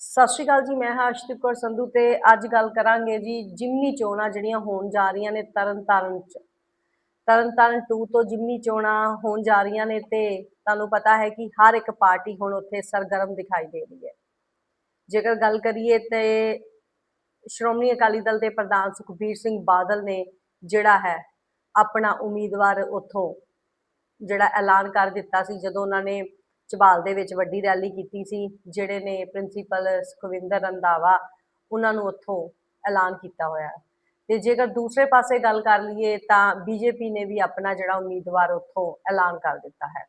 ਸਤਿ ਸ਼੍ਰੀ ਅਕਾਲ ਜੀ, ਮੈਂ ਹਾਂ ਅਰਸ਼ਦੀਪ ਕੌਰ ਸੰਧੂ ਤੇ ਅੱਜ ਗੱਲ ਕਰਾਂਗੇ ਜੀ ਜਿਮਨੀ ਚੋਣਾਂ ਜਿਹੜੀਆਂ ਹੋਣ ਜਾ ਰਹੀਆਂ ਨੇ ਤਰਨਤਾਰਨ ਚ। ਤਰਨਤਾਰਨ 2 ਤੋਂ ਜਿਮਨੀ ਚੋਣਾਂ ਹੋਣ ਜਾ ਰਹੀਆਂ ਨੇ ਤੇ ਤੁਹਾਨੂੰ ਪਤਾ ਹੈ ਕਿ ਹਰ ਇੱਕ ਪਾਰਟੀ ਹੁਣ ਉੱਥੇ ਸਰਗਰਮ ਦਿਖਾਈ ਦੇ ਰਹੀ ਹੈ। ਜੇਕਰ ਗੱਲ ਕਰੀਏ ਤੇ ਸ਼੍ਰੋਮਣੀ ਅਕਾਲੀ ਦਲ ਦੇ ਪ੍ਰਧਾਨ ਸੁਖਬੀਰ ਸਿੰਘ ਬਾਦਲ ਨੇ ਜਿਹੜਾ ਹੈ ਆਪਣਾ ਉਮੀਦਵਾਰ ਉੱਥੋਂ ਜਿਹੜਾ ਐਲਾਨ ਕਰ ਦਿੱਤਾ ਸੀ ਜਦੋਂ ਉਹਨਾਂ ਨੇ ਝਬਾਲ ਦੇ ਵਿੱਚ ਵੱਡੀ ਰੈਲੀ ਕੀਤੀ ਸੀ, ਜਿਹੜੇ ਨੇ ਪ੍ਰਿੰਸੀਪਲ ਸੁਖਵਿੰਦਰ ਰੰਧਾਵਾ ਉਹਨਾਂ ਨੂੰ ਉੱਥੋਂ ਐਲਾਨ ਕੀਤਾ ਹੋਇਆ ਹੈ। ਤੇ ਜੇਕਰ ਦੂਸਰੇ ਪਾਸੇ ਗੱਲ ਕਰ ਲਈਏ ਤਾਂ ਬੀਜੇਪੀ ਨੇ ਵੀ ਆਪਣਾ ਜਿਹੜਾ ਉਮੀਦਵਾਰ ਉੱਥੋਂ ਐਲਾਨ ਕਰ ਦਿੱਤਾ ਹੈ।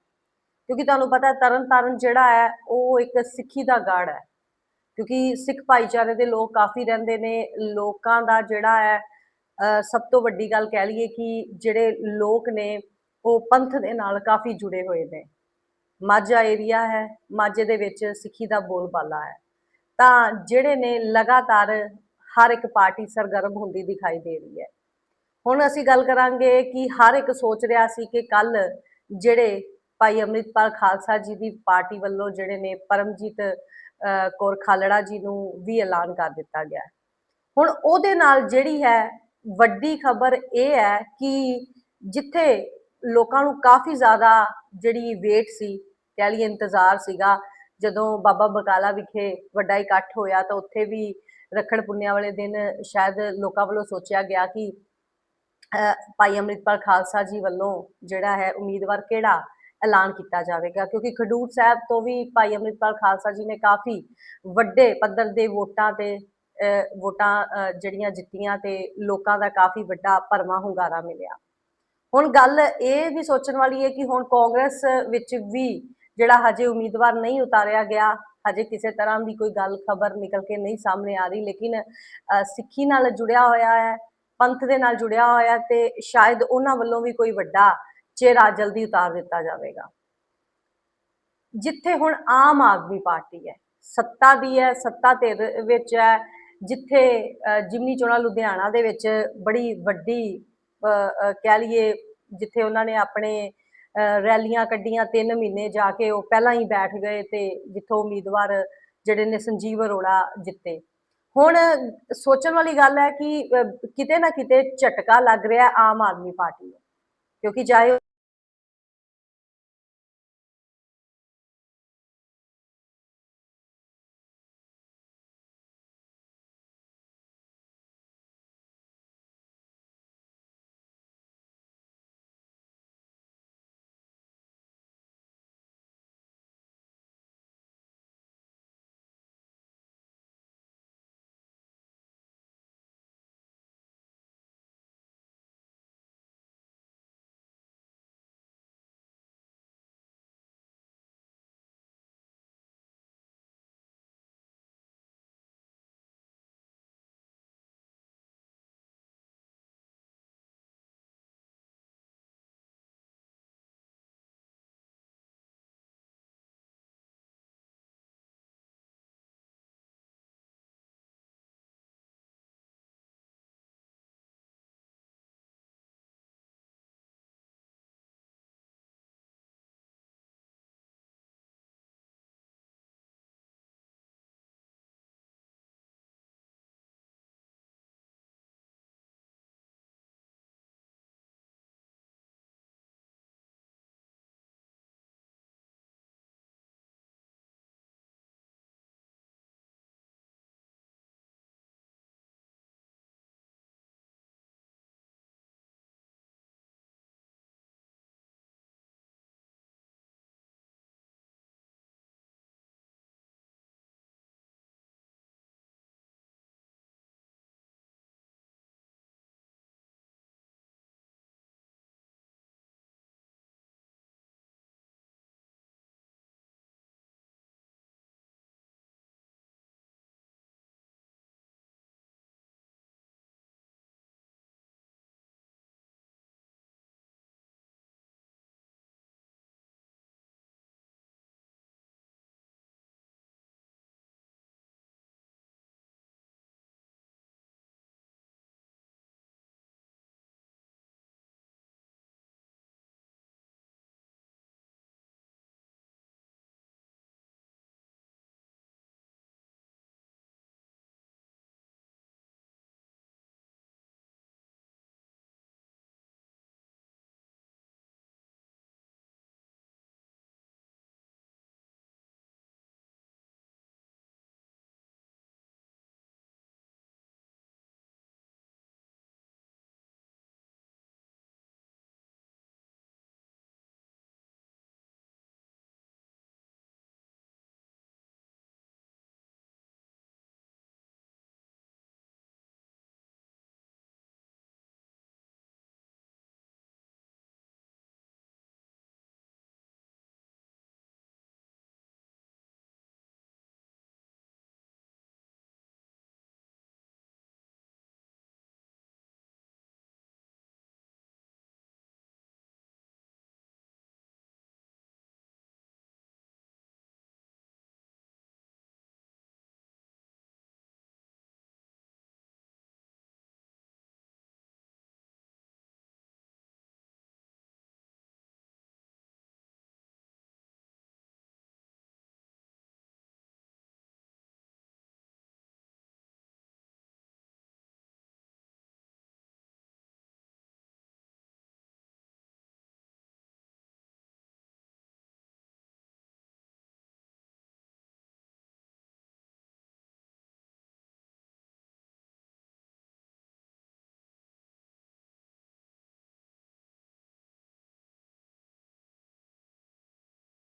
ਕਿਉਂਕਿ ਤੁਹਾਨੂੰ ਪਤਾ ਤਰਨ ਤਾਰਨ ਜਿਹੜਾ ਹੈ, ਉਹ ਇੱਕ ਸਿੱਖੀ ਦਾ ਗੜ ਹੈ। ਕਿਉਂਕਿ ਸਿੱਖ ਭਾਈਚਾਰੇ ਦੇ ਲੋਕ ਕਾਫੀ ਰਹਿੰਦੇ ਨੇ, ਲੋਕਾਂ ਦਾ ਜਿਹੜਾ ਹੈ ਸਭ ਤੋਂ ਵੱਡੀ ਗੱਲ ਕਹਿ ਲਈਏ ਕਿ ਜਿਹੜੇ ਲੋਕ ਨੇ, ਉਹ ਪੰਥ ਦੇ ਨਾਲ ਕਾਫੀ ਜੁੜੇ ਹੋਏ ਨੇ। ਮਾਝਾ ਏਰੀਆ ਹੈ, ਮਾਝੇ ਦੇ ਵਿੱਚ ਸਿੱਖੀ ਦਾ ਬੋਲਬਾਲਾ ਹੈ। ਤਾਂ ਜਿਹੜੇ ਨੇ ਲਗਾਤਾਰ ਹਰ ਇੱਕ ਪਾਰਟੀ ਸਰਗਰਮ ਹੁੰਦੀ ਦਿਖਾਈ ਦੇ ਰਹੀ ਹੈ। ਹੁਣ ਅਸੀਂ ਗੱਲ ਕਰਾਂਗੇ ਕਿ ਹਰ ਇੱਕ ਸੋਚ ਰਿਹਾ ਸੀ ਕਿ ਕੱਲ ਜਿਹੜੇ ਭਾਈ ਅੰਮ੍ਰਿਤਪਾਲ ਖਾਲਸਾ ਜੀ ਦੀ ਪਾਰਟੀ ਵੱਲੋਂ ਜਿਹੜੇ ਨੇ ਪਰਮਜੀਤ ਕੌਰ ਖਾਲੜਾ ਜੀ ਨੂੰ ਵੀ ਐਲਾਨ ਕਰ ਦਿੱਤਾ ਗਿਆ। ਹੁਣ ਉਹਦੇ ਨਾਲ ਜਿਹੜੀ ਹੈ ਵੱਡੀ ਖਬਰ ਇਹ ਹੈ ਕਿ ਜਿੱਥੇ ਲੋਕਾਂ ਨੂੰ ਕਾਫੀ ਜ਼ਿਆਦਾ ਜਿਹੜੀ ਵੇਟ ਸੀ ਕਹਿ ਲਈਏ ਇੰਤਜ਼ਾਰ ਸੀਗਾ। ਜਦੋਂ ਬਾਬਾ ਬਕਾਲਾ ਵਿਖੇ ਵੱਡਾ ਇਕੱਠ ਹੋਇਆ ਤਾਂ ਉੱਥੇ ਵੀ ਰੱਖੜ ਪੁੰਨਿਆ ਵਾਲੇ ਦਿਨ ਸ਼ਾਇਦ ਲੋਕਾਂ ਵੱਲੋਂ ਸੋਚਿਆ ਗਿਆ ਕਿ ਭਾਈ ਅੰਮ੍ਰਿਤਪਾਲ ਖਾਲਸਾ ਜੀ ਵੱਲੋਂ ਜਿਹੜਾ ਹੈ ਉਮੀਦਵਾਰ ਕਿਹੜਾ ਐਲਾਨ ਕੀਤਾ ਜਾਵੇਗਾ? ਕਿਉਂਕਿ ਖਡੂਰ ਸਾਹਿਬ ਤੋਂ ਵੀ ਭਾਈ ਅੰਮ੍ਰਿਤਪਾਲ ਖਾਲਸਾ ਜੀ ਨੇ ਕਾਫੀ ਵੱਡੇ ਪੱਧਰ ਦੇ ਵੋਟਾਂ ਤੇ ਅਹ, ਵੋਟਾਂ ਅਹ, ਜਿਹੜੀਆਂ ਜਿੱਤੀਆਂ ਤੇ ਲੋਕਾਂ ਦਾ ਕਾਫੀ ਵੱਡਾ ਭਰਵਾਂ ਹੁੰਗਾਰਾ ਮਿਲਿਆ। ਹੁਣ ਗੱਲ ਇਹ ਵੀ ਸੋਚਣ ਵਾਲੀ ਹੈ ਕਿ ਹੁਣ ਕਾਂਗਰਸ ਵਿੱਚ ਵੀ ਜਿਹੜਾ ਹਜੇ ਉਮੀਦਵਾਰ ਨਹੀਂ ਉਤਾਰਿਆ ਗਿਆ ਹਜੇ ਕਿਸੇ ਤਰ੍ਹਾਂ ਦੀ ਕੋਈ ਗੱਲ ਖਬਰ ਨਿਕਲ ਕੇ ਨਹੀਂ ਸਾਹਮਣੇ ਆ ਰਹੀ ਲੇਕਿਨ ਅਹ, ਸਿੱਖੀ ਨਾਲ ਜੁੜਿਆ ਹੋਇਆ ਹੈ ਪੰਥ ਦੇ ਨਾਲ ਜੁੜਿਆ ਹੋਇਆ ਤੇ ਸ਼ਾਇਦ ਉਹਨਾਂ ਵੱਲੋਂ ਵੀ ਕੋਈ ਵੱਡਾ ਚਿਹਰਾ ਜਲਦੀ ਉਤਾਰ ਦਿੱਤਾ ਜਾਵੇਗਾ। ਜਿੱਥੇ ਹੁਣ ਆਮ ਆਦਮੀ ਪਾਰਟੀ ਹੈ ਸੱਤਾ ਦੀ ਹੈ ਸੱਤਾ ਤੇ ਵਿੱਚ ਹੈ ਜਿੱਥੇ ਅਹ, ਜਿਮਨੀ ਚੋਣਾਂ ਲੁਧਿਆਣਾ ਦੇ ਵਿੱਚ ਬੜੀ ਵੱਡੀ ਅਹ, ਕਹਿ ਲਈਏ ਜਿੱਥੇ ਉਹਨਾਂ ਨੇ ਆਪਣੇ ਰੈਲੀਆਂ ਕੱਢੀਆਂ 3 ਮਹੀਨੇ ਜਾ ਕੇ ਉਹ ਪਹਿਲਾਂ ਹੀ ਬੈਠ ਗਏ ਤੇ ਜਿੱਥੋਂ ਉਮੀਦਵਾਰ ਜਿਹੜੇ ਨੇ ਸੰਜੀਵ ਅਰੋੜਾ ਜਿੱਤੇ। ਹੁਣ ਸੋਚਣ ਵਾਲੀ ਗੱਲ ਹੈ ਕਿ ਕਿਤੇ ਨਾ ਕਿਤੇ ਝਟਕਾ ਲੱਗ ਰਿਹਾ ਆਮ ਆਦਮੀ ਪਾਰਟੀ ਨੂੰ, ਕਿਉਂਕਿ ਚਾਹੇ